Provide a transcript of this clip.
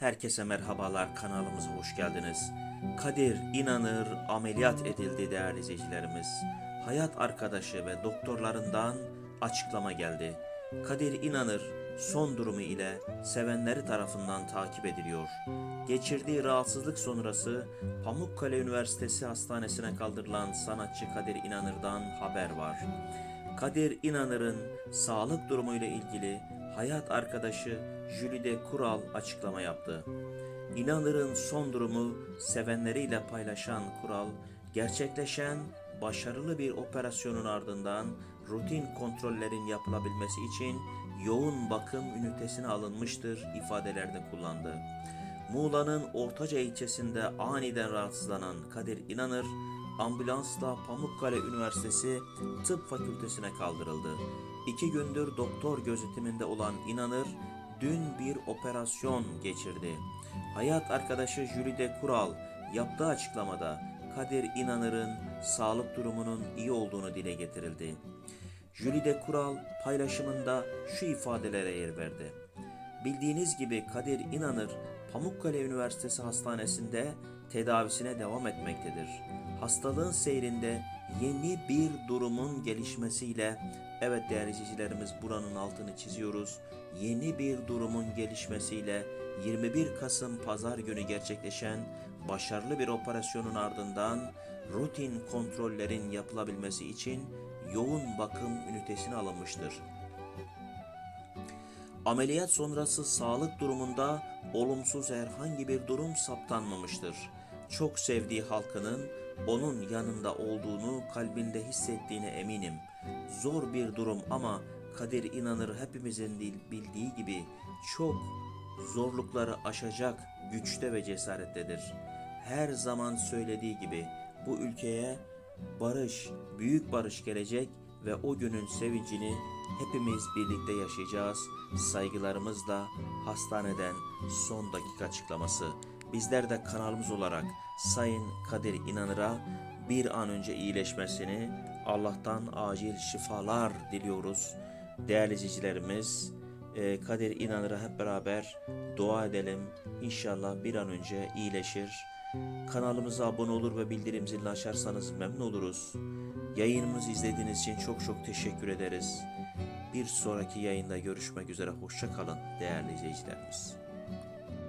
Herkese merhabalar kanalımıza hoş geldiniz. Kadir İnanır ameliyat edildi değerli izleyicilerimiz. Hayat arkadaşı ve doktorlarından açıklama geldi. Kadir İnanır son durumu ile sevenleri tarafından takip ediliyor. Geçirdiği rahatsızlık sonrası Pamukkale Üniversitesi Hastanesi'ne kaldırılan sanatçı Kadir İnanır'dan haber var. Kadir İnanır'ın sağlık durumuyla ilgili hayat arkadaşı Jülide Kural açıklama yaptı. İnanır'ın son durumu sevenleriyle paylaşan Kural, gerçekleşen başarılı bir operasyonun ardından rutin kontrollerin yapılabilmesi için yoğun bakım ünitesine alınmıştır ifadelerde kullandı. Muğla'nın Ortaca ilçesinde aniden rahatsızlanan Kadir İnanır, ambulansla Pamukkale Üniversitesi Tıp Fakültesine kaldırıldı. İki gündür doktor gözetiminde olan İnanır, dün bir operasyon geçirdi. Hayat arkadaşı Jülide Kural yaptığı açıklamada Kadir İnanır'ın sağlık durumunun iyi olduğunu dile getirildi. Jülide Kural paylaşımında şu ifadelere yer verdi. Bildiğiniz gibi Kadir İnanır Pamukkale Üniversitesi Hastanesi'nde tedavisine devam etmektedir. Hastalığın seyrinde yeni bir durumun gelişmesiyle evet değerli izleyicilerimiz buranın altını çiziyoruz. Yeni bir durumun gelişmesiyle 21 Kasım pazar günü gerçekleşen başarılı bir operasyonun ardından rutin kontrollerin yapılabilmesi için yoğun bakım ünitesine alınmıştır. Ameliyat sonrası sağlık durumunda olumsuz herhangi bir durum saptanmamıştır. Çok sevdiği halkının onun yanında olduğunu kalbinde hissettiğine eminim. Zor bir durum ama Kadir inanır hepimizin bil- bildiği gibi çok zorlukları aşacak güçte ve cesarettedir. Her zaman söylediği gibi bu ülkeye barış, büyük barış gelecek ve o günün sevincini hepimiz birlikte yaşayacağız. Saygılarımızla hastaneden son dakika açıklaması. Bizler de kanalımız olarak Sayın Kadir İnanır'a bir an önce iyileşmesini Allah'tan acil şifalar diliyoruz. Değerli izleyicilerimiz, e, Kadir İnanır'a hep beraber dua edelim. İnşallah bir an önce iyileşir. Kanalımıza abone olur ve bildirim zilini açarsanız memnun oluruz. Yayınımızı izlediğiniz için çok çok teşekkür ederiz. Bir sonraki yayında görüşmek üzere. Hoşça kalın değerli izleyicilerimiz.